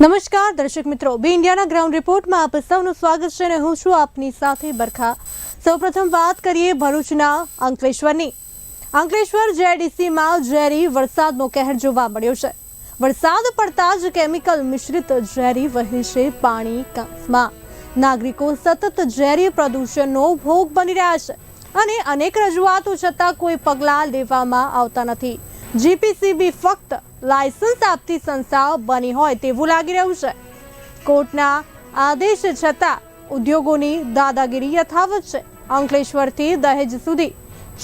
નમસ્કાર, દર્શક મિત્રો. બી ઇન્ડિયાના ગ્રાઉન્ડ રિપોર્ટમાં આપ સૌનું સ્વાગત છે અને હું છું આપની સાથે બરખા. સૌપ્રથમ વાત કરીએ ભરૂચના અંકલેશ્વરની. અંકલેશ્વર જેડીસીમાં ઝેરી વરસાદનો કહેર જોવા મળ્યો છે. વરસાદ પડતા જ કેમિકલ મિશ્રિત ઝેરી વહે છે પાણી કાંસમાં. નાગરિકો સતત ઝેરી પ્રદૂષણનો ભોગ બની રહ્યા છે અને અનેક રજૂઆતો છતાં કોઈ પગલાં લેવામાં આવતા નથી. જીપીસીબી ફક્ત લાયસન્સ આપતી સંસ્થાઓ બની હોય તેવું લાગી રહ્યું છે. કોર્ટના આદેશ છતાં ઉદ્યોગોની દાદાગીરી યથાવત છે. અંકલેશ્વરથી દહેજ સુધી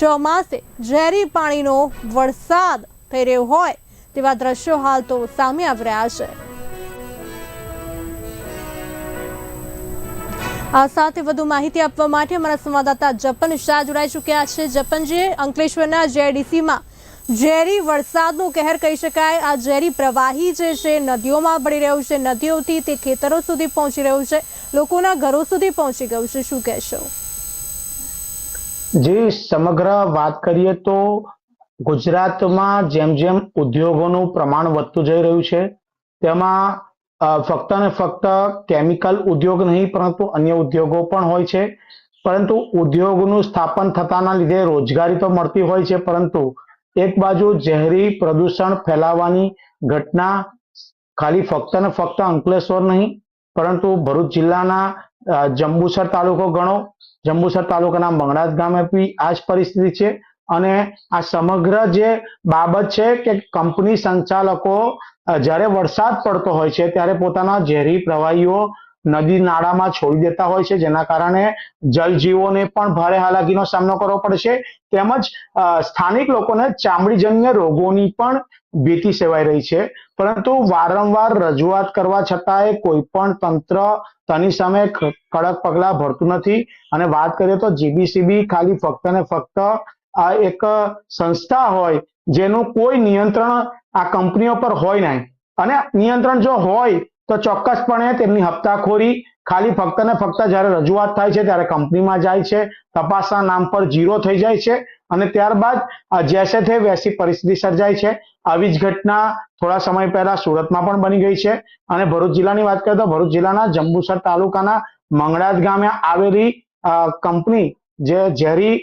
ચોમાસે ઝેરી પાણીનો વરસાદ થઈ રહ્યો હોય તેવા દ્રશ્યો હાલ તો સામે આવી રહ્યા છે. આ સાથે વધુ માહિતી આપવા માટે અમારા સંવાદદાતા જપન શાહ જોડાઈ ચૂક્યા છે. જપનજી અંકલેશ્વરના જેડીસીમાં ઝેરી વરસાદનું કહેર કહી શકાય. આ ઝેરી પ્રવાહી જે છે, નદીઓમાં પડી રહ્યું છે. નદીઓથી તે ખેતરો સુધી પહોંચી રહ્યું છે. લોકોના ઘરો સુધી પહોંચી ગયું છે. શું કહેશો? જે, સમગ્ર વાત કરીએ તો ગુજરાતમાં જેમ જેમ ઉદ્યોગોનું પ્રમાણ વધતું જઈ રહ્યું છે, તેમાં ફક્ત ને ફક્ત કેમિકલ ઉદ્યોગ નહીં, પરંતુ અન્ય ઉદ્યોગો પણ હોય છે. પરંતુ ઉદ્યોગનું સ્થાપન થતાના લીધે રોજગારી તો મળતી હોય છે, પરંતુ એક બાજુ ઝેરી પ્રદૂષણ ફેલાવવાની ઘટના, ખાલી ફક્ત ને ફક્ત અંકલેશ્વર નહીં, પરંતુ ભરૂચ જિલ્લાના જંબુસર તાલુકો ગણો. જંબુસર તાલુકાના મંગળાજ ગામે બી આ જ પરિસ્થિતિ છે અને આ સમગ્ર જે બાબત છે કે કંપની સંચાલકો જ્યારે વરસાદ પડતો હોય છે ત્યારે પોતાના ઝેરી પ્રવાહીઓ નદી નાળામાં છોડી દેતા હોય છે, જેના કારણે જલજીવોને પણ ભારે હાલાકીનો સામનો કરવો પડશે. તેમજ સ્થાનિક લોકોને ચામડીજન્ય રોગોની પણ ભીતિ સેવાઈ રહી છે. પરંતુ વારંવાર રજૂઆત કરવા છતાંય કોઈ પણ તંત્ર તેની સામે કડક પગલાં ભરતું નથી. અને વાત કરીએ તો જીબીસીબી ખાલી ફક્ત ને ફક્ત આ એક સંસ્થા હોય, જેનું કોઈ નિયંત્રણ આ કંપનીઓ પર હોય નહીં. અને નિયંત્રણ જો હોય તો ચોક્કસપણે તેમની હપ્તાખોરી ખાલી ફક્ત ને ફક્ત જ્યારે રજૂઆત થાય છે ત્યારે કંપનીમાં જાય છે, તપાસના નામ પર જીરો થઈ જાય છે અને ત્યારબાદ જેસે થે વૈસી પરિસ્થિતિ સર્જાય છે. આવી જ ઘટના થોડા સમય પહેલા સુરતમાં પણ બની ગઈ છે અને ભરૂચ જિલ્લાની વાત કરીએ તો ભરૂચ જિલ્લાના જંબુસર તાલુકાના મંગળાજ ગામે આવેલી કંપની જે ઝેરી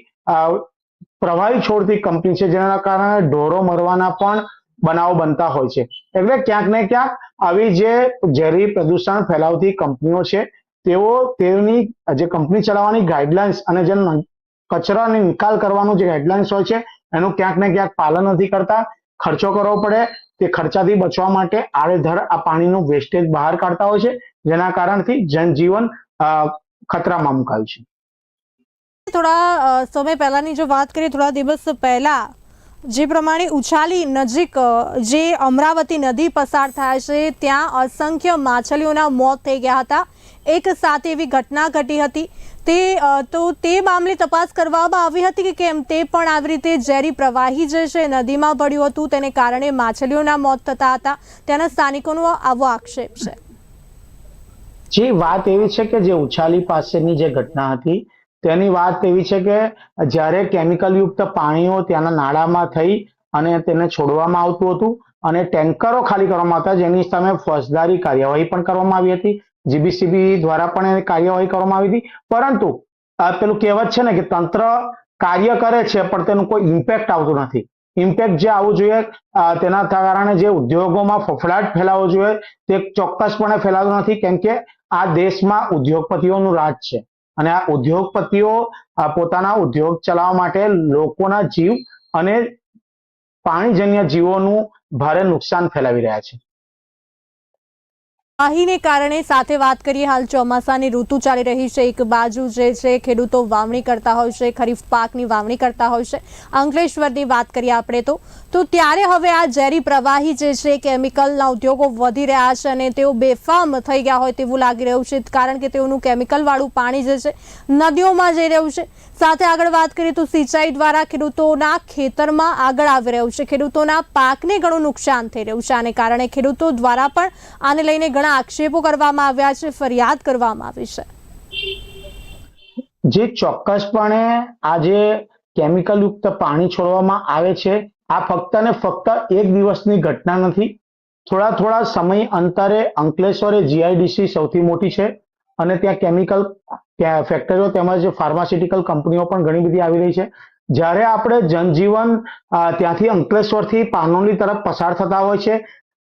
પ્રવાહી છોડતી કંપની છે, જેના કારણે ઢોરો મરવાના પણ બનાવો બનતા હોય છે. એટલે ક્યાંક ને ક્યાંક આવી જે ઝેરી પ્રદૂષણ ફેલાવતી કંપનીઓ છે, તેઓ તેની, જે કંપની ચલાવવાની ગાઈડલાઇન્સ અને જે કચરાને નિકાલ કરવાનું જે ગાઈડલાઇન્સ હોય છે, એનું ક્યાંક ને ક્યાંક પાલન નથી કરતા. ખર્ચો કરવો પડે, તે ખર્ચાથી બચવા માટે આડેધડ આ પાણીનું વેસ્ટેજ બહાર કાઢતા હોય છે, જેના કારણથી જનજીવન ખતરામાં મુકાયું છે. થોડા સમય પહેલાની જો વાત કરીએ, થોડા દિવસ પહેલા જે પ્રમાણે ઉછાલી નજીક જે અમરાવતી નદી પસાર થાય છે, ત્યાં અસંખ્ય માછલીઓના મોત થઈ ગયા હતા. એક સાથે એવી ઘટના ઘટી હતી. તે તો તે મામલે તપાસ કરવામાં આવી હતી કે કેમ? તે પણ આવી રીતે ઝેરી પ્રવાહી જે છે, નદીમાં પડ્યું હતું, તેને કારણે માછલીઓના મોત થતા હતા. ત્યાંના સ્થાનિકોનો આવો આક્ષેપ છે. જે વાત એવી છે કે જે ઉછાલી પાસેની જે ઘટના હતી તેની વાત એવી છે કે જ્યારે કેમિકલ યુક્ત પાણીઓ ત્યાંના નાળામાં થઈ અને તેને છોડવામાં આવતું હતું અને ટેન્કરો ખાલી કરવામાં હતા જેની સામે ફોજદારી કાર્યવાહી પણ કરવામાં આવી હતી જીબીસીબી દ્વારા પણ એની કાર્યવાહી કરવામાં આવી હતી. પરંતુ પેલું કહેવત છે ને કે તંત્ર કાર્ય કરે છે, પણ તેનું કોઈ ઇમ્પેક્ટ આવતું નથી. ઇમ્પેક્ટ જે આવવું જોઈએ તેના કારણે જે ઉદ્યોગોમાં ફફડાટ ફેલાવવો જોઈએ, તે ચોક્કસપણે ફેલાતો નથી, કેમ કે આ દેશમાં ઉદ્યોગપતિઓનું રાજ છે. અને આ ઉદ્યોગપતિઓ પોતાના ઉદ્યોગ ચલાવવા માટે લોકોના જીવ અને પાણીજન્ય જીવોનું ભારે નુકસાન ફેલાવી રહ્યા છે. આહીને કારણે સાથે વાત કરીએ, હાલ ચોમાસાની ઋતુ ચાલી રહી છે. એક બાજુ જે છે, ખેડૂતો વાવણી કરતા હોય છે, ખરીફ પાકની વાવણી કરતા હોય છે. અંકલેશ્વરની વાત કરીએ આપણે તો. તો ત્યારે હવે આ ઝેરી પ્રવાહી જે છે, કેમિકલના ઉદ્યોગો વધી રહ્યા છે અને તેઓ બેફામ થઈ ગયા હોય તેવું લાગી રહ્યું છે, કારણ કે તેઓનું કેમિકલવાળું પાણી જે છે, નદીઓમાં જઈ રહ્યું છે. સાથે આગળ વાત કરીએ તો સિંચાઈ દ્વારા ખેડૂતોના ખેતરમાં આગળ આવી રહ્યું છે. ખેડૂતોના પાકને ઘણું નુકસાન થઈ રહ્યું છે, આને કારણે ખેડૂતો દ્વારા પણ આને લઈને ઘણા આક્ષેપો કરવામાં આવ્યા છે, ફરિયાદ કરવામાં આવી છે. જે ચોક્કસપણે આજે કેમિકલ યુક્ત પાણી છોડવામાં આવે છે, આ ફક્ત ને ફક્ત એક દિવસની ઘટના નથી. થોડા થોડા સમય અંતરે અંકલેશ્વરે જીઆઈડીસી સૌથી મોટી છે અને ત્યાં કેમિકલ ફેક્ટરીઓ તેમજ ફાર્માસ્યુટિકલ કંપનીઓ પણ ઘણી બધી આવી રહી છે. જ્યારે આપણે જનજીવન ત્યાંથી અંકલેશ્વરથી પાનોલી તરફ પસાર થતા હોય છે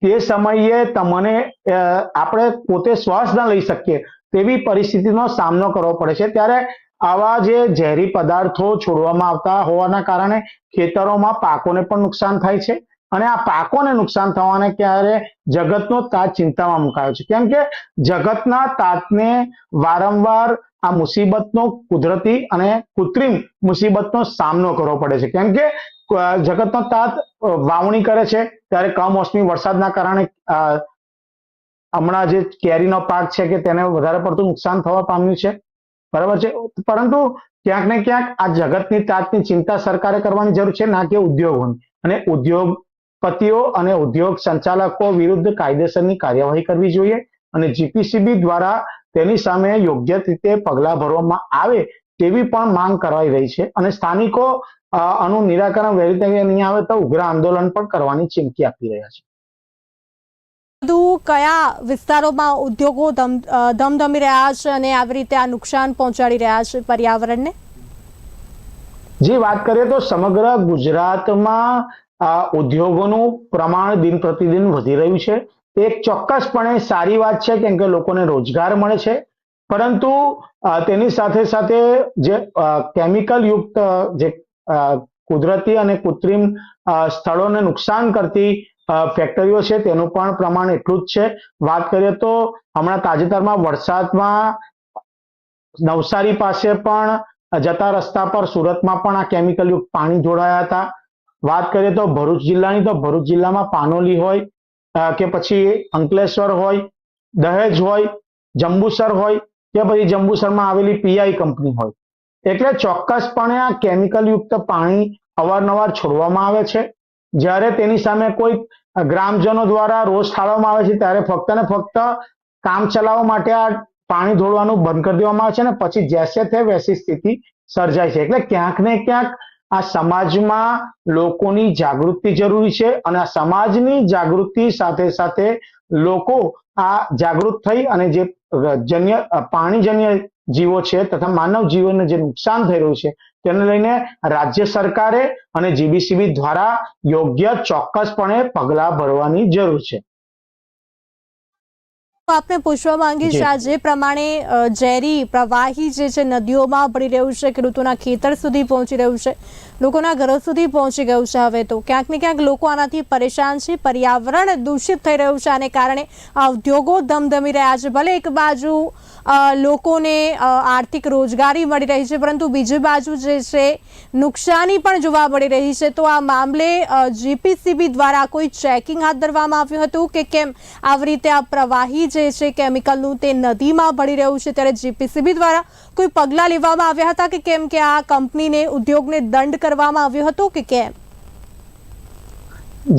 તે સમયે તમને આપણે પોતે શ્વાસ ન લઈ શકીએ તેવી પરિસ્થિતિનો સામનો કરવો પડે છે. ત્યારે આવા જે ઝેરી પદાર્થો છોડવામાં આવતા હોવાના કારણે ખેતરોમાં પાકોને પણ નુકસાન થાય છે અને આ પાકોને નુકસાન થવાને ક્યારે જગતનો તાત ચિંતામાં મુકાયો છે. કેમ કે જગતના તાતને વારંવાર આ મુસીબતનો કુદરતી અને કૃત્રિમ મુસીબતનો સામનો કરવો પડે છે. કેમ કે જગતનો તાત વાવણી કરે છે, ત્યારે કમોસમી વરસાદના કારણે હમણાં જે કેરીનો પાક છે કે તેને વધારે પડતું નુકસાન થવા પામ્યું છે. બરાબર છે? પરંતુ ક્યાંક ને ક્યાંક આ જગતની તાતની ચિંતા સરકારે કરવાની જરૂર છે, ના કે ઉદ્યોગોની. અને ઉદ્યોગપતિઓ અને ઉદ્યોગ સંચાલકો વિરુદ્ધ કાયદેસરની કાર્યવાહી કરવી જોઈએ. અને જીપીસીબી દ્વારા તેની સામે યોગ્ય રીતે પગલાં ભરવામાં આવે તેવી પણ માંગ કરવાઈ રહી છે. અને સ્થાનિકો આનું નિરાકરણ વહેલી તકે નહીં આવે તો ઉગ્ર આંદોલન પણ કરવાની ચીમકી આપી રહ્યા છે. વધુ કયા વિસ્તારોમાં ઉદ્યોગો ધમ ધમધમી રહ્યા છે અને આવી રીતે આ નુકસાન પહોંચાડી રહ્યા છે પર્યાવરણને? જે વાત કરીએ તો સમગ્ર ગુજરાતમાં ઉદ્યોગોનું પ્રમાણ દિન પ્રતિદિન વધી રહ્યું છે. એક ચોક્કસપણે સારી વાત છે કેમ કે લોકોને રોજગાર મળે છે. પરંતુ તેની સાથે સાથે જે કેમિકલ યુક્ત જે કુદરતી અને કૃત્રિમ સ્થળોને નુકસાન કરતી ફેક્ટરીઓ છે, તેનું પણ પ્રમાણ એટલું જ છે. વાત કરીએ તો હમણાં તાજેતરમાં વરસાદમાં નવસારી પાસે પણ જતા રસ્તા પર સુરતમાં પણ આ કેમિકલ યુક્ત પાણી જોડાયા હતા. વાત કરીએ તો ભરૂચ જિલ્લાની તો ભરૂચ જિલ્લામાં પાનોલી હોય કે પછી અંકલેશ્વર હોય, દહેજ હોય, જંબુસર હોય, કે પછી જંબુસરમાં આવેલી પીઆઈ કંપની હોય. એટલે ચોક્કસપણે આ કેમિકલયુક્ત પાણી અવારનવાર છોડવામાં આવે છે. જ્યારે તેની સામે કોઈ ગ્રામજનો દ્વારા રોષ ઠાળવામાં આવે છે, ત્યારે ફક્ત ને ફક્ત કામ ચલાવવા માટે આ પાણી ધોળવાનું બંધ કરી દેવામાં આવે છે અને પછી જેસે તે વૈસી સ્થિતિ સર્જાય છે. એટલે ક્યાંક ને ક્યાંક આ સમાજમાં લોકોની જાગૃતિ જરૂરી છે અને આ સમાજની જાગૃતિ સાથે સાથે લોકો આ જાગૃત થઈ અને જે જન્ય પાણીજન્ય જીવો છે તથા માનવ જીવનને જે નુકસાન થઈ રહ્યું છે તેને લઈને રાજ્ય સરકારે અને જીબીસીબી દ્વારા યોગ્ય ચોક્કસપણે પગલાં ભરવાની જરૂર છે. આપને પૂછવા માંગીશ. આ જે પ્રમાણે ઝેરી પ્રવાહી જે છે નદીઓમાં પડી રહ્યું છે ખેડૂતોના ખેતર સુધી પહોંચી રહ્યું છે લોકોના ઘરો સુધી પહોંચી ગયું છે હવે તો. ક્યાંક ને ક્યાંક લોકો આનાથી પરેશાન છે. પર્યાવરણ દૂષિત થઈ રહ્યું છે આને કારણે ઉદ્યોગો ધમધમી રહ્યા છે. ભલે એક બાજુ લોકોને આર્થિક રોજગારી મળી રહી છે, પરંતુ બીજી બાજુ જે છે, નુકસાની પણ જોવા મળી રહી છે. તો આ મામલે જીપીસીબી દ્વારા કોઈ ચેકિંગ હાથ ધરવામાં આવ્યું હતું કે કેમ આવી રીતે આ પ્રવાહી જે છે, કેમિકલનું તે નદીમાં ભળી રહ્યું છે? ત્યારે જીપીસીબી દ્વારા કોઈ પગલાં લેવામાં આવ્યા હતા કે કેમ કે આ કંપનીને, ઉદ્યોગને દંડ કરવામાં આવ્યું હતું કે કેમ?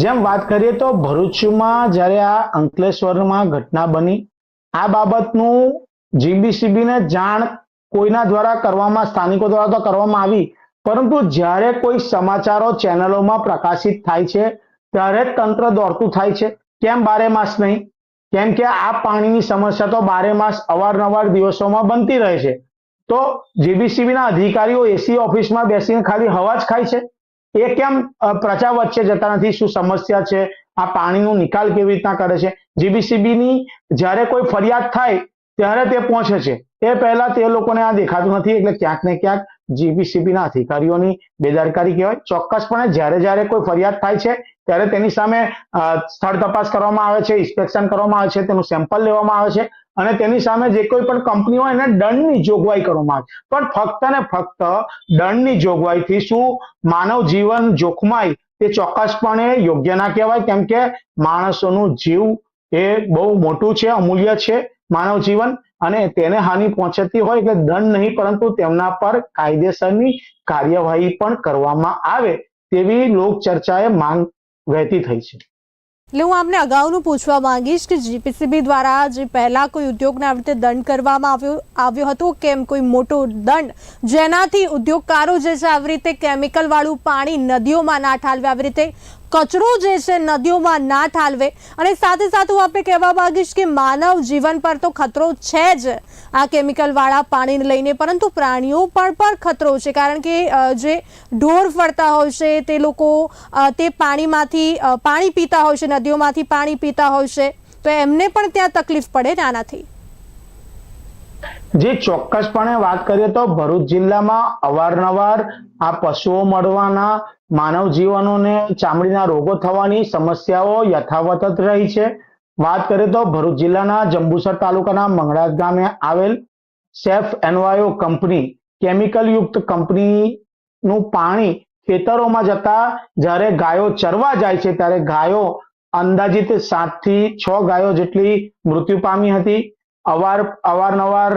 જેમ વાત કરીએ તો ભરૂચમાં જ્યારે આ અંકલેશ્વરમાં ઘટના બની, આ બાબતનું જીબીસીબી જાણ કોઈના દ્વારા કરવામાં, સ્થાનિકો દ્વારા તો કરવામાં આવી, પરંતુ જ્યારે કોઈ સમાચારો ચેનલોમાં પ્રકાશિત થાય છે, ત્યારે તંત્ર દોડતું થાય છે. કેમ બારે માસ નહીં? કેમ કે આ પાણીની સમસ્યા તો બારે માસ અવારનવાર દિવસોમાં બનતી રહે છે. તો જેબીસીબી ના અધિકારીઓ એસી ઓફિસમાં બેસીને ખાલી હવા જ ખાય છે? એ કેમ પ્રજા વચ્ચે જતા નથી? શું સમસ્યા છે? આ પાણીનો નિકાલ કેવી રીતના કરે છે? જીબીસીબી ની જ્યારે કોઈ ફરિયાદ થાય, ત્યારે તે પહોંચે છે. એ પહેલા તે લોકોને આ દેખાતું નથી, એટલે ક્યાંક ને ક્યાંક જીબીસીબી ના અધિકારીઓની બેદરકારી કહેવાય. ચોક્કસપણે જ્યારે જ્યારે કોઈ ફરિયાદ થાય છે, ત્યારે તેની સામે સ્થળ તપાસ કરવામાં આવે છે, ઇન્સ્પેક્શન કરવામાં આવે છે, તેનું સેમ્પલ લેવામાં આવે છે. અને તેની સામે જે કોઈ પણ કંપની હોય એને દંડની જોગવાઈ કરવામાં આવે. પણ ફક્ત ને ફક્ત દંડની જોગવાઈથી શું? માનવ જીવન જોખમાય. તે ચોક્કસપણે યોગ્ય ના કહેવાય, કેમ કે માણસોનું જીવ એ બહુ મોટું છે, અમૂલ્ય છે માનવ જીવન, અને તેને હાનિ પહોંચતી હોય એટલે દંડ નહીં, પરંતુ તેમના પર કાયદેસરની કાર્યવાહી પણ કરવામાં આવે, તેવી લોક ચર્ચાએ માંગ વહેતી થઈ છે. એટલે હું આપને અગાઉનું પૂછવા માંગીશ કે જીપીસીબી દ્વારા જે પહેલા કોઈ ઉદ્યોગને આવી રીતે દંડ કરવામાં આવ્યો આવ્યો હતો, કેમ કોઈ મોટો દંડ? જેનાથી ઉદ્યોગકારો જે છે, આવી રીતે કેમિકલ વાળું પાણી નદીઓમાં ના ઠાલવે, આવી રીતે કચરો જે છે નદીઓમાં ના ઠાલવે. અને સાથે સાથે હું આપણે કહેવા માંગીશ કે માનવ જીવન પર તો ખતરો છે જ આ કેમિકલવાળા પાણીને લઈને, પરંતુ પ્રાણીઓ પર પણ ખતરો છે. કારણ કે જે ઢોર ફરતા હોય છે, તે લોકો તે પાણીમાંથી પાણી પીતા હોય છે, નદીઓમાંથી પાણી પીતા હોય છે, તો એમને પણ ત્યાં તકલીફ પડે ને આનાથી જે ચોક્કસપણે વાત કરીએ તો ભરૂચ જિલ્લામાં અવારનવાર આ પશુઓ મળવાના માનવ જીવનોને ચામડીના રોગો થવાની સમસ્યાઓ યથાવત રહી છે. વાત કરીએ તો ભરૂચ જિલ્લાના જંબુસર તાલુકાના મંગળાજ ગામે આવેલ સેફ એનવાયો કંપની કેમિકલ યુક્ત કંપનીનું પાણી ખેતરોમાં જતા જ્યારે ગાયો ચરવા જાય છે ત્યારે ગાયો અંદાજિત સાતથી છ ગાયો જેટલી મૃત્યુ પામી હતી. અવાર, અવારનવાર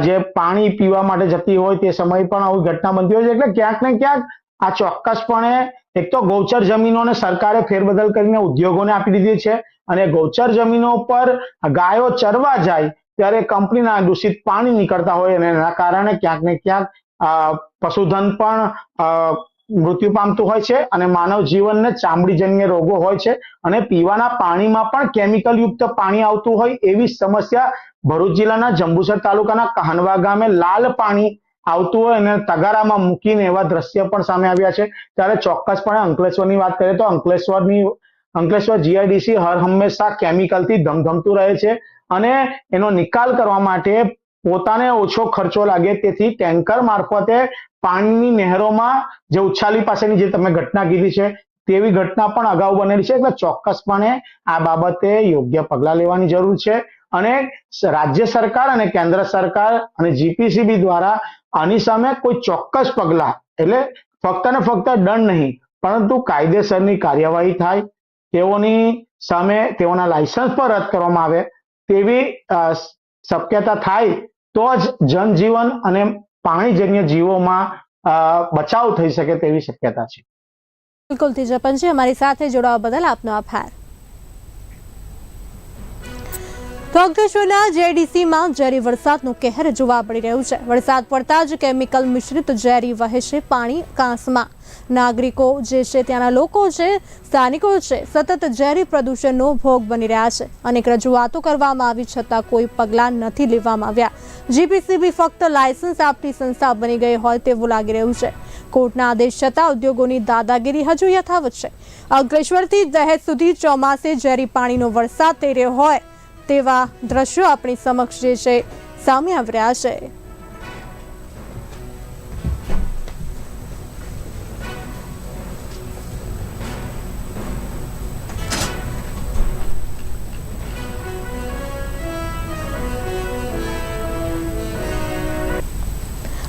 જે પાણી પીવા માટે જતી હોય તે સમયે પણ આવી ઘટના બનતી હોય છે. એટલે ક્યાંક ને ક્યાંક આ ચોક્કસપણે એક તો ગૌચર જમીનોને સરકારે ફેરબદલ કરીને ઉદ્યોગોને આપી દીધી છે અને ગૌચર જમીનો પર ગાયો ચરવા જાય ત્યારે કંપનીના દૂષિત પાણી નીકળતા હોય અને એના કારણે ક્યાંક ને ક્યાંક પશુધન પણ મૃત્યુ પામતું હોય છે અને માનવ જીવનને ચામડીજન્ય રોગો હોય છે અને પીવાના પાણીમાં પણ કેમિકલ યુક્ત પાણી આવતું હોય એવી સમસ્યા ભરૂચ જિલ્લાના જંબુસર તાલુકાના કહનવા ગામે લાલ પાણી આવતું હોય અને તગારામાં મૂકીને એવા દ્રશ્ય પણ સામે આવ્યા છે. ત્યારે ચોક્કસપણે અંકલેશ્વરની વાત કરીએ તો અંકલેશ્વરની, અંકલેશ્વર જીઆઈડીસી હર હંમેશા કેમિકલથી ધમધમતું રહે છે અને એનો નિકાલ કરવા માટે પોતાને ઓછો ખર્ચો લાગે. તેથી ટેન્કર મારફતે પાણીની નહેરોમાં જે ઉછાલી પાસેની જે તમે ઘટના કીધી છે, તેવી ઘટના પણ અગાઉ બનેલી છે. એટલે ચોક્કસપણે આ બાબતે યોગ્ય પગલાં લેવાની જરૂર છે અને રાજ્ય સરકાર અને કેન્દ્ર સરકાર અને જીપીસીબી દ્વારા આની સામે કોઈ ચોક્કસ પગલાં, એટલે ફક્ત ને ફક્ત દંડ નહીં, પરંતુ કાયદેસરની કાર્યવાહી થાય, તેઓની સામે તેઓના લાયસન્સ પણ રદ કરવામાં આવે, તેવી શક્યતા થાય, તો જ જનજીવન અને પાણીજન્ય જીવોમાં બચાવ થઈ શકે તેવી શક્યતા છે. બિલકુલ તેજપનજી અમારી સાથે જોડાવા બદલ આપનો આભાર. તો અંકલેશ્વરના જેડીસીમાં ઝેરી વરસાદનું કહેર જોવા મળી રહ્યું છે. વરસાદ પડતા જ કેમિકલ મિશ્રિત ઝેરી વહે છે પાણી કાંસમાં. નાગરિકો જે છે ત્યાંના લોકો છે, સ્થાનિકો છે, સતત ઝેરી પ્રદૂષણનો ભોગ બની રહ્યા છે. અનેક રજૂઆતો કરવામાં આવી છતાં કોઈ પગલાં નથી લેવામાં આવ્યા. જીપીસીબી ફક્ત લાયસન્સ આપતી સંસ્થા બની ગઈ હોય તેવું લાગી રહ્યું છે. કોર્ટના આદેશ છતાં ઉદ્યોગોની દાદાગીરી હજુ યથાવત છે. અંકલેશ્વરથી દહેજ સુધી ચોમાસે ઝેરી પાણીનો વરસાદ થઈ રહ્યો હોય તેવા દ્રશ્યો આપણી સમક્ષ જે છે સામે આવ્યા છે.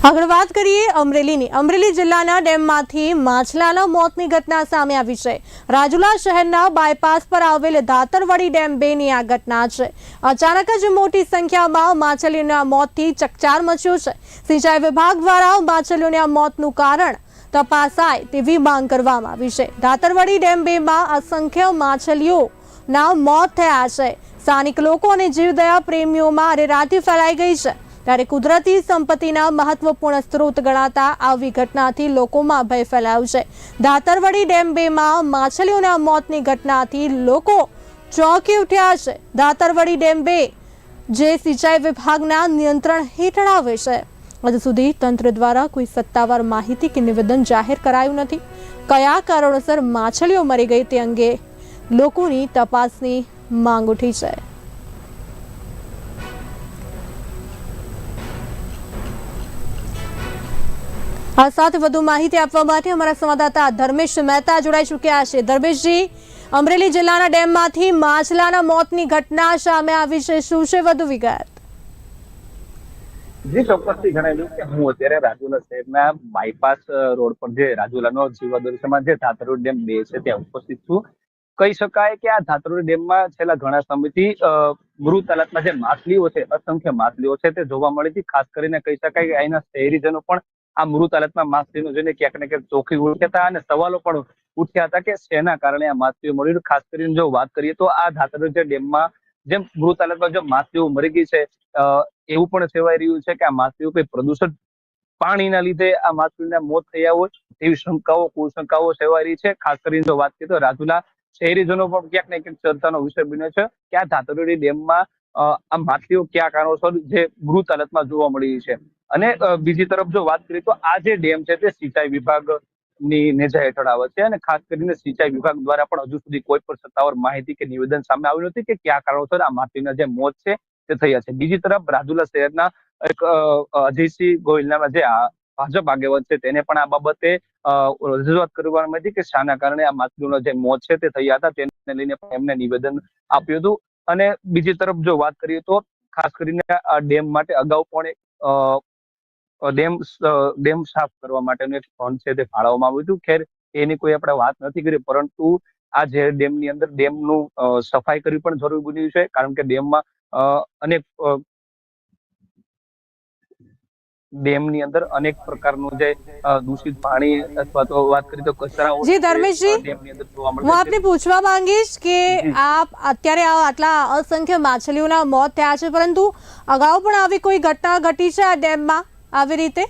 આગળ વાત કરીએ અમરેલીની. અમરેલી જિલ્લાના ડેમમાંથી માછલાના મોતની ઘટના સામે આવી છે. રાજુલા શહેરના બાયપાસ પર આવેલ ધાતરવડી ડેમ બેની આ ઘટના છે. અચાનક જ મોટી સંખ્યામાં માછલીઓના મોતથી ચકચાર મચ્યો છે. સિંચાઈ વિભાગ દ્વારા માછલીઓના મોતનું કારણ તપાસાય તેવી માંગ કરવામાં આવી છે. ધાતરવડી ડેમ બેમાં અસંખ્ય માછલીઓના મોત થયા છે. સ્થાનિક લોકો અને જીવદયા પ્રેમીઓમાં અરેરાટી ફેલાઈ ગઈ છે. ત્યારે કુદરતી સંપત્તિના મહત્વપૂર્ણ સ્ત્રોત ગણાતા આવી ઘટનાથી લોકોમાં ભય ફેલાયો છે. દાતરવડી ડેમ બેમાં માછલીઓના મોતની ઘટનાથી લોકો ચોંકી ઉઠ્યા છે. દાતરવડી ડેમ બે, જે સિંચાઈ વિભાગના નિયંત્રણ હેઠળ આવે છે. હજુ સુધી તંત્ર દ્વારા કોઈ સત્તાવાર માહિતી કે નિવેદન જાહેર કરાયું નથી. કયા કારણોસર માછલીઓ મરી ગઈ તે અંગે લોકોની તપાસની માંગ ઉઠી છે. આ સાથે વધુ માહિતી આપવા માટે અમારા સંવાદદાતા ધર્મેશ મહેતા જોડાઈ ચૂક્યા છે. ધર્મેશજી, અમરેલી જિલ્લાના ડેમમાંથી માછલાના મોતની ઘટના સામે આવી છે. શું છે વધુ વિગત? જે, ચોક્કસથી જણાવ્યું કે હું અત્યારે રાજુલા શહેરના બાયપાસ રોડ પર જે રાજુલાનો જીવાદોરીમાં જે ધાતરોડ ડેમ બે છે, ત્યાં ઉપસ્થિત છું. કહી શકાય કે આ ધાતરોડ ડેમમાં છેલ્લા ઘણા સમયથી મૃત હાલતમાં જે માછલીઓ છે, અસંખ્ય માછલીઓ છે, તે જોવા મળી હતી ખાસ કરીને કહી શકાય કે અહીંના શહેરીજનો પણ આ મૃત હાલતમાં માછલીનું જોઈને ક્યાંક ને ક્યાંક ચોખી ઉઠ્યા હતા અને સવાલો પણ ઉઠ્યા હતા કે શેના કારણે આ માછલીઓ મળી? ખાસ કરીને જો વાત કરીએ તો આ ધાતરોડ જે ડેમમાં જેમ મૃત હાલતમાં જો માછલીઓ મરી ગઈ છે એવું પણ સેવાઈ રહ્યું છે કે આ માછલીઓ કોઈ પ્રદૂષણ પાણીના લીધે આ માછલીના મોત થયા હોય તેવી શંકાઓ, કુશંકાઓ સેવાઈ રહી છે ખાસ કરીને જો વાત કરીએ તો રાજુલા શહેરીજનો પણ ક્યાંક ને ક્યાંક ચર્ચાનો વિષય બન્યો છે કે આ ધાતરડી ડેમમાં આ માછલીઓ કયા કારણોસર જે મૃત હાલતમાં જોવા મળી છે અને બીજી તરફ જો વાત કરીએ તો આ જે ડેમ છે તે સિંચાઈ વિભાગની નેજા હેઠળ આવે છે અને ખાસ કરીને સિંચાઈ વિભાગ દ્વારા પણ હજુ સુધી કોઈ પણ સત્તાવાર માહિતી કે નિવેદન સામે આવ્યું નથી કે કયા કારણોસર આ માટીના જે મોત છે તે થયા છે. બીજી તરફ રાજુલા શહેરના એક અજયસિંહ ગોહિલના જે ભાજપ આગેવાન છે તેને પણ આ બાબતે રજૂઆત કરવામાં હતી કે શાના કારણે આ માછલીઓના જે મોત છે તે થયા હતા તેને લઈને પણ એમને નિવેદન આપ્યું હતું. અને બીજી તરફ જો વાત કરીએ તો ખાસ કરીને આ ડેમ માટે અગાઉ પણ ડેમ ડેમ સાફ કરવા માટેનું એક ફંડ છે તે ફાળવવામાં આવ્યું હતું. ખેર એની કોઈ આપણે વાત નથી કરી પરંતુ આ જે ડેમની અંદર ડેમનું સફાઈ કરવી પણ જરૂરી બન્યું છે કારણ કે ડેમમાં અનેક ડેમની અંદર અનેક પ્રકારનું જે દૂષિત પાણી અથવા તો વાત કરી તો કચરાઓ જી, ધર્મેશજી, હું આપને પૂછવા માંગીશ કે. આપ અત્યારે આ આટલા અસંખ્ય માછલીઓના મોત થયા છે પરંતુ અગાઉ પણ આવી કોઈ ઘટના ઘટી છે આ ડેમમાં? આવી રીતે?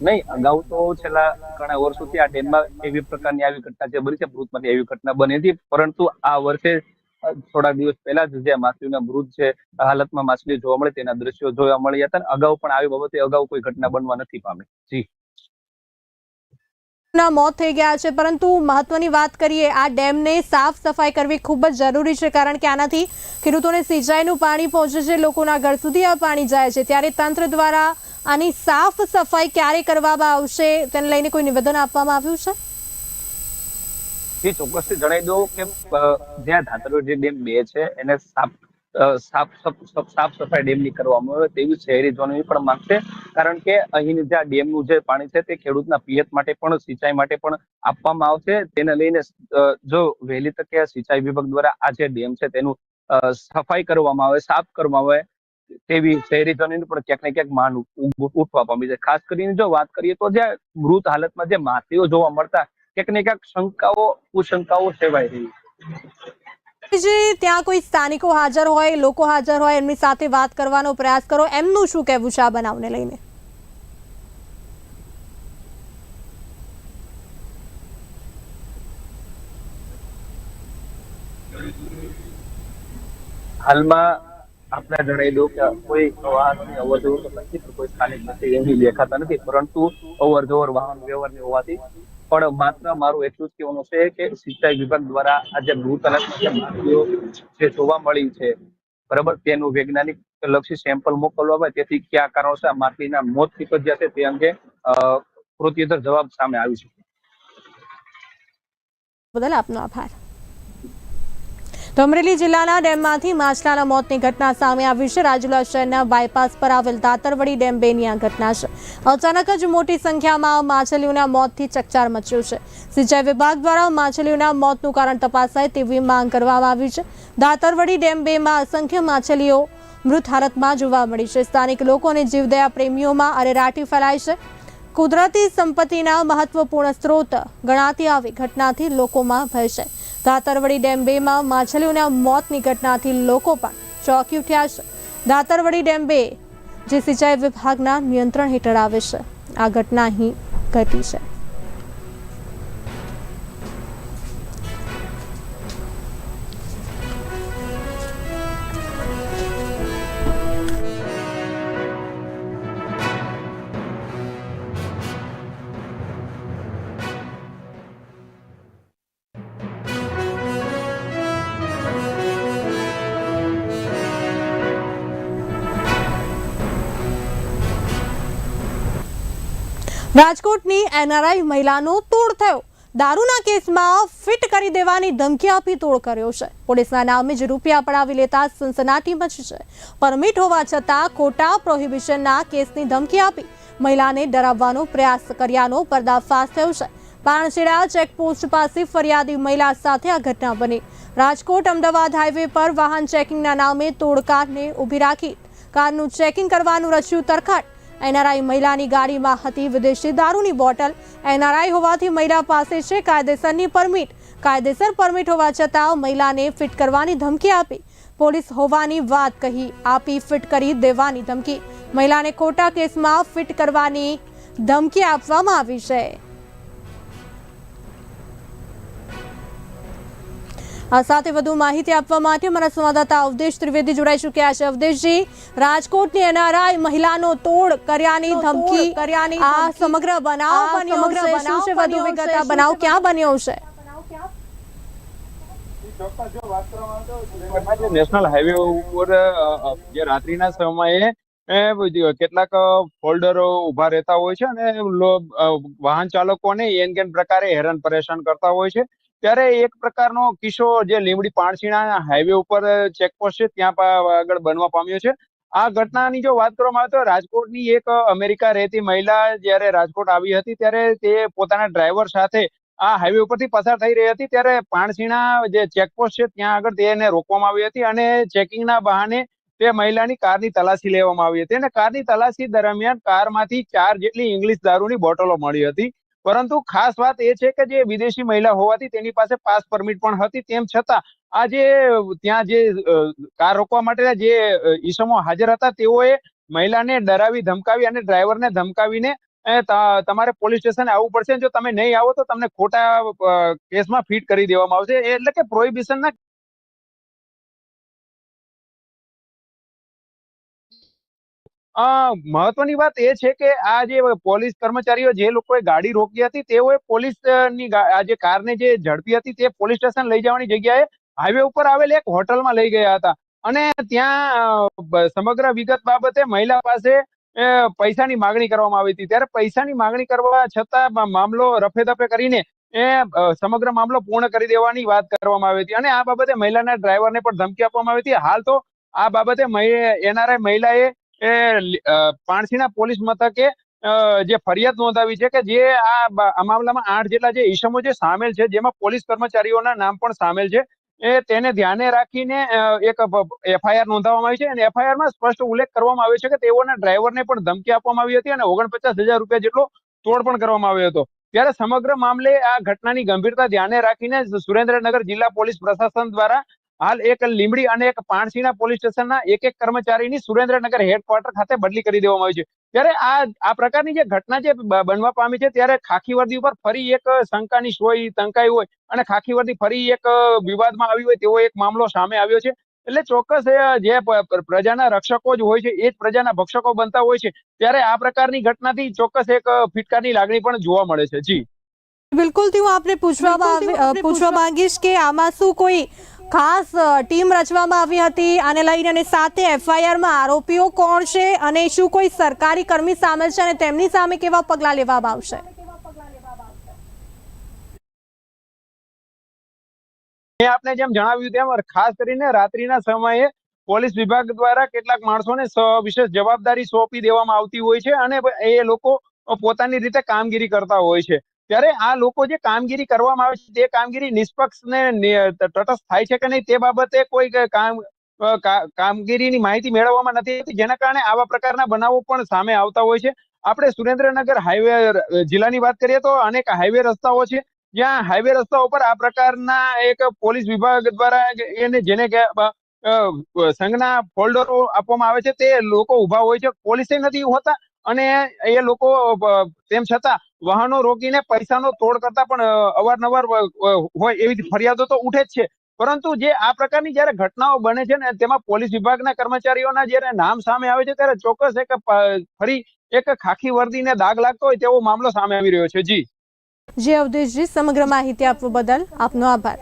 નહીં, અગાઉ તો છેલ્લા ઘણા વર્ષોથી આ ડેમમાં એવી પ્રકારની આવી ઘટના જે બની છે, મૃતમાંથી એવી ઘટના બની હતી. પરંતુ આ વર્ષે થોડા દિવસ પહેલા જ જે માછલીના મૃત છે હાલતમાં માછલી જોવા મળે, તેના દ્રશ્યો જોવા મળ્યા હતા. અગાઉ પણ આવી બાબતે અગાઉ કોઈ ઘટના બનવા નથી પામી. જી. મોત થઈ ગયા છે. પરંતુ મહત્વની વાત કરીએ, આ ડેમને સાફ સફાઈ કરવી ખૂબ જ જરૂરી છે, કારણ કે આનાથી ખેડૂતોને સિંચાઈનું પાણી પહોંચે છે, લોકોના ઘર સુધી આ પાણી જાય છે. ત્યારે તંત્ર દ્વારા આની સાફ સફાઈ ક્યારે કરવામાં આવશે, તેને લઈને કોઈ નિવેદન આપવામાં આવ્યું છે? જી, ચોક્કસથી જણાવી દઉં કે જ્યાં ધાતરો જે ડેમ બે છે, એને સાફ સાફ, સફ- સફ- સાફ સફાઈ ડેમની કરવામાં આવે તેવી શહેરીજનોની પણ માંગ કારણ કે અહીંની જે આ ડેમનું જે પાણી છે તે ખેડૂતના પિયત માટે પણ, સિંચાઈ માટે પણ આપવામાં આવશે. તેને લઈને જો વહેલી તકે સિંચાઈ વિભાગ દ્વારા આ જે ડેમ છે તેનું સફાઈ કરવામાં આવે, સાફ કરવામાં આવે, તેવી શહેરીજનોની પણ ક્યાંક ને ક્યાંક માન ઉઠવા પામી છે. ખાસ કરીને જો વાત કરીએ તો જે મૃત હાલતમાં જે માછલીઓ જોવા મળતા, ક્યાંક ને ક્યાંક શંકાઓ, કુશંકાઓ સેવાઈ રહી જે ત્યાં કોઈ સ્થાનિકો હાજર હોય, લોકો હાજર હોય, એમની સાથે વાત કરવાનો પ્રયાસ કરો, એમનું શું કહેવું છે આ બનાવને લઈને? હાલમાં આપણે જણાવેલું કે કોઈ વાહનની અવરજવર નથી કોઈ સ્થાનિક નથી એવી દેખાતા નથી, પરંતુ અવરજવર વાહન વ્યવહારની હોવાથી પણ માત્ર મારું એટલું જ કહેવાનું છે કે સિંચાઈ વિભાગ દ્વારા આ જે મૃત જે જોવા મળી છે બરાબર? તેનું વૈજ્ઞાનિક લક્ષી સેમ્પલ મોકલવામાં તેથી કયા કારણોસર માછલીના મોત નીપજ્યા છે તે અંગે અ, જવાબ સામે આવી છે બદલ આપનો આભાર. તો અમરેલી જિલ્લાના ડેમમાંથી માછલાના મોતની ઘટના સામે આવી છે. રાજુલા શહેરના બાયપાસ પર આવેલ દાતરવડી ડેમ બેની આ ઘટના છે. અચાનક જ મોટી સંખ્યામાં માછલીઓના મોતથી ચકચાર મચ્યું છે. સિંચાઈ વિભાગ દ્વારા માછલીઓના મોતનું કારણ તપાસાય તેવી માંગ કરવામાં આવી છે. દાતરવડી ડેમ બેમાં અસંખ્ય માછલીઓ મૃત હાલતમાં જોવા મળી છે. સ્થાનિક લોકો અને જીવદયા પ્રેમીઓમાં અરેરાટી ફેલાય છે. કુદરતી સંપત્તિના મહત્વપૂર્ણ સ્ત્રોત ગણાતી આવી ઘટનાથી લોકોમાં ભય છે. દાતરવડી ડેમ બેમાં માછલીઓના મોતની ઘટનાથી લોકો પણ ચોંકી ઉઠ્યા છે. દાતરવડી ડેમ બે, જે સિંચાઈ વિભાગના નિયંત્રણ હેઠળ આવે છે. આ ઘટના અહીં ઘટી છે. રાજકોટની એનઆરઆઈ મહિલાનો તોડ થયો. દારૂના કેસમાં ફિટ કરી દેવાની ધમકી આપી તોડ કર્યો છે. પોલીસના નામે જ રૂપિયા પડાવી લેતા સનસનાટી મચી છે. પરમિટ હોવા છતાં ખોટા પ્રોહિબિશનના કેસની ધમકી આપી મહિલાને ડરાવવાનો પ્રયાસ કર્યાનો પર્દાફાશ થયો છે. પાણછેડા ચેકપોસ્ટ પાસે ફરિયાદી મહિલા સાથે આ ઘટના બની. રાજકોટ અમદાવાદ હાઈવે પર વાહન ચેકિંગના નામે તોડ કારને ઊભી રાખી. કારનું ચેકિંગ કરવાનું રચ્યું તરખાટ. એનઆરઆઈ મહિલાની ગાડીમાં હતી વિદેશી દારૂની બોટલ. એનઆરઆઈ હોવાથી મહિલા પાસે છે કાયદેસરની પરમિટ. કાયદેસર પરમિટ હોવા છતાં મહિલાને ફિટ કરવાની ધમકી આપી. પોલીસ હોવાની વાત કહી આપી ફિટ કરી દેવાની ધમકી. મહિલાને ખોટા કેસમાં ફિટ કરવાની ધમકી આપવામાં આવી છે. આ સાથે વધુ માહિતી આપવા માટે અમારા સંવાદદાતા અવધેશ ત્રિવેદી જોડાઈ ચૂક્યા છે. અવધેશજી રાજકોટની એનઆરઆઈ મહિલાનો તોડ કર્યાની ધમકી કર્યાની આ સમગ્ર બનાવ બન્યો છે. શું છે વધુ વિગત? આ બનાવ ક્યાં બન્યો છે? નેશનલ હાઈવે ઉપર જે રાત્રિના સમયે કેટલાક ફોલ્ડરો ઊભા રહેતા હોય છે અને વાહન ચાલકોને એન કેન પ્રકારે હેરાન પરેશાન કરતા હોય છે. ત્યારે એક પ્રકારનો કિસ્સો જે લીમડી પાણસીણા હાઈવે ઉપર ચેકપોસ્ટ છે, ત્યાં આગળ બનવા પામ્યો છે. આ ઘટનાની જો વાત કરવામાં આવે તો રાજકોટની એક અમેરિકા રહેતી મહિલા જ્યારે રાજકોટ આવી હતી ત્યારે તે પોતાના ડ્રાઈવર સાથે આ હાઈવે ઉપરથી પસાર થઈ રહી હતી. ત્યારે પાણસીણા જે ચેકપોસ્ટ છે, ત્યાં આગળ તેને રોકવામાં આવી હતી અને ચેકિંગના બહાને તે મહિલાની કારની તલાશી લેવામાં આવી હતી. અને કારની તલાશી દરમિયાન કારમાંથી ચાર જેટલી ઇંગ્લિશ દારૂની બોટલો મળી હતી. પરંતુ ખાસ વાત એ છે કે જે વિદેશી મહિલા હોવાથી તેની પાસે પાસ પરમિટ પણ હતી. તેમ છતાં, આ જે, ત્યાં જે કાર રોકવા માટે જે ઈસમો હાજર હતા, તેઓએ મહિલાને ડરાવી, ધમકાવી અને ડ્રાઈવરને ધમકાવીને તમારે પોલીસ સ્ટેશન આવવું પડશે. જો તમે નહીં આવો તો તમને ખોટા કેસમાં ફિટ કરી દેવામાં આવશે. એટલે કે પ્રોહિબિશનના મહત્વની વાત એ છે કે આ જે પોલીસ કર્મચારીઓ જે લોકોએ ગાડી રોકી હતી, તેઓએ પોલીસની આ જે કારને જે ઝડપી હતી, તે પોલીસ સ્ટેશન લઈ જવાની જગ્યાએ હાઈવે ઉપર આવેલ એક હોટલમાં લઈ ગયા હતા. અને ત્યાં સમગ્ર વિગત બાબતે મહિલા પાસે પૈસાની માગણી કરવામાં આવી હતી. ત્યારે પૈસાની માગણી કરવા છતાં મામલો રફે દફે કરીને, એ સમગ્ર મામલો પૂર્ણ કરી દેવાની વાત કરવામાં આવી હતી. અને આ બાબતે મહિલાના ડ્રાઈવરને પણ ધમકી આપવામાં આવી હતી. હાલ તો આ બાબતે એનઆરઆઈ મહિલાએ એ પાણસીના પોલીસ મથકે જે ફરિયાદ નોંધાવી છે કે જે આ મામલામાં આઠ જેટલા જે ઈસમો જે સામેલ છે, જેમાં પોલીસ કર્મચારીઓના નામ પણ સામેલ છે, એ તેને ધ્યાને રાખીને એક એફઆઈઆર નોંધાવવામાં આવી છે અને એફઆઈઆરમાં સ્પષ્ટ ઉલ્લેખ કરવામાં આવ્યો છે કે તેઓના ડ્રાઈવરને પણ ધમકી આપવામાં આવી હતી અને ઓગણપચાસ હજાર રૂપિયા જેટલો તોડ પણ કરવામાં આવ્યો હતો. ત્યારે સમગ્ર મામલે આ ઘટનાની ગંભીરતા ધ્યાને રાખીને સુરેન્દ્રનગર જિલ્લા પોલીસ પ્રશાસન દ્વારા હાલ એક લીમડી અને એક પાણસીના પોલીસ સ્ટેશનના એક એક કર્મચારીની સુરેન્દ્રનગર હેડક્વાર્ટર ખાતે બદલી કરી દેવામાં આવી છે. ત્યારે આ આ પ્રકારની જે ઘટના જે બનવા પામી છે ત્યારે ખાખી વર્દી ઉપર ફરી એક શંકાની સોય તંકાઈ હોય અને ખાખી વર્દી ફરી એક વિવાદમાં આવી હોય તેવો એક મામલો સામે આવ્યો છે. એટલે ચોક્કસ જે પ્રજાના રક્ષકો જ હોય છે એ જ પ્રજાના ભક્ષકો બનતા હોય છે ત્યારે આ પ્રકારની ઘટનાથી ચોક્કસ એક ફિટકારની લાગણી પણ જોવા મળે છે. જી. બિલકુલ હું આપને પૂછવા પૂછવા માંગીશ કે આમાં શું કોઈ ખાસ ટીમ રચવામાં આવી હતી આને લઈને અને સાથે એફઆઈઆરમાં આરોપીઓ કોણ છે અને શું કોઈ સરકારી કર્મી સામેલ છે અને તેમની સામે કેવા પગલાં લેવામાં આવશે? મેં આપને જેમ જણાવ્યું તેમ ખાસ કરીને રાત્રિના સમયે પોલીસ વિભાગ દ્વારા કેટલાક માણસોને વિશેષ જવાબદારી સોંપી દેવામાં આવતી હોય છે અને એ લોકો પોતાની રીતે કામગીરી કરતા હોય છે. ત્યારે આ લોકો જે કામગીરી કરવામાં આવે છે, તે કામગીરી નિષ્પક્ષ ને તટસ્થ થાય છે કે નહીં તે બાબતે કોઈ કામ કામગીરીની માહિતી મેળવવામાં નથી જેના કારણે આવા પ્રકારના બનાવો પણ સામે આવતા હોય છે. આપણે સુરેન્દ્રનગર હાઈવે જિલ્લાની વાત કરીએ તો અનેક હાઈવે રસ્તાઓ છે. જ્યાં હાઈવે રસ્તા ઉપર આ પ્રકારના એક પોલીસ વિભાગ દ્વારા એને જેને સંઘના ફોલ્ડરો આપવામાં આવે છે, તે લોકો ઊભા હોય છે. પોલીસે નથી હોતા. અને એ લોકો તેમ છતાં વાહનો રોકીને પૈસાનો તોડ કરતા પણ અવારનવાર હોય એવી ફરિયાદો તો ઉઠે જ છે. પરંતુ જે આ પ્રકારની જયારે ઘટનાઓ બને છે ને, તેમાં પોલીસ વિભાગના કર્મચારીઓના જયારે નામ સામે આવે છે, ત્યારે ચોક્કસ એક ફરી એક ખાખી વર્દીને દાગ લાગતો હોય તેવો મામલો સામે આવી રહ્યો છે. જી. જે, અવધેશજી, સમગ્ર માહિતી આપવા બદલ આપનો આભાર.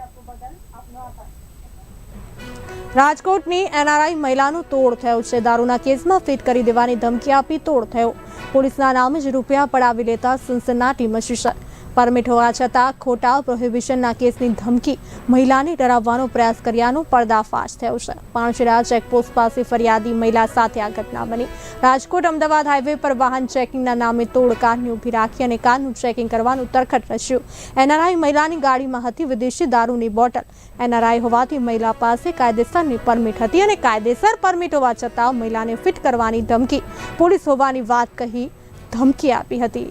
રાજકોટની એનઆરઆઈ મહિલાનું તોડ થયો છે. દારૂના કેસમાં ફિટ કરી દેવાની ધમકી આપી તોડ થયો. પોલીસના નામે જ રૂપિયા પડાવી લેતા સનસનાટી મચી છે પરમિટ હોવા છતાં ખોટા પ્રોહિબિશનના કેસની ધમકી મહિલાને ડરાવવાનો પ્રયાસ કર્યાનો પર્દાફાશ થયો છે. પાણશીરા ચેકપોસ્ટ પાસે ફરિયાદી મહિલા સાથે આ ઘટના બની. રાજકોટ અમદાવાદ હાઈવે પર વાહન ચેકિંગના નામે તોડ કારની ઊભી રાખી અને કારનું ચેકિંગ કરવાનું તરખટ રચ્યું. એનઆરઆઈ મહિલાની ગાડીમાં હતી વિદેશી દારૂની બોટલ. એનઆરઆઈ હોવાથી મહિલા પાસે કાયદેસરની પરમિટ હતી અને કાયદેસર પરમિટ હોવા છતાં મહિલાને ફિટ કરવાની ધમકી. પોલીસ હોવાની વાત કહી ધમકી આપી હતી.